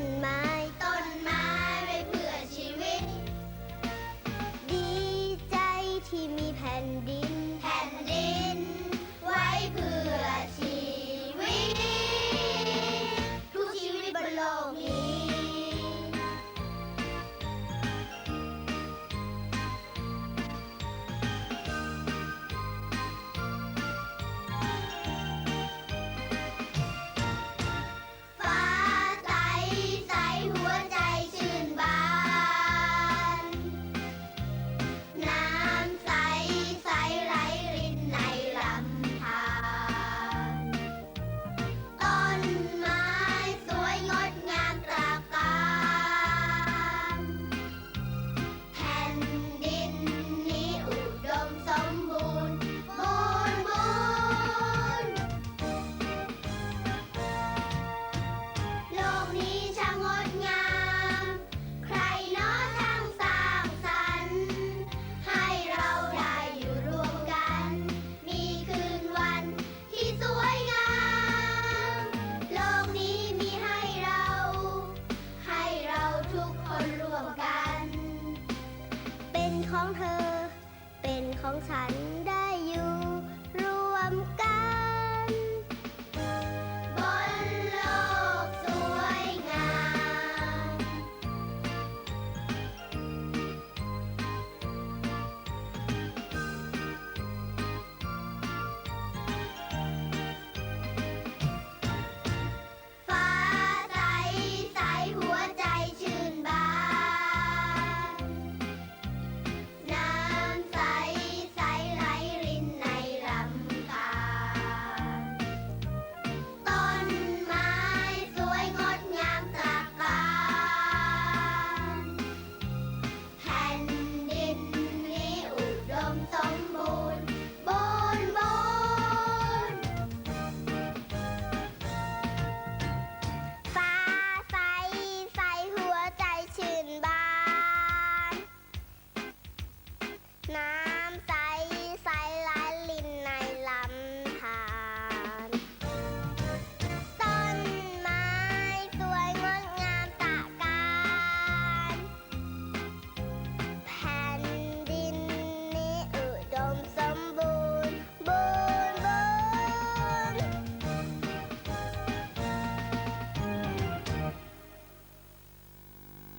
นไม้ ของเธอ เป็นของฉันได้อยู่ รวมกัน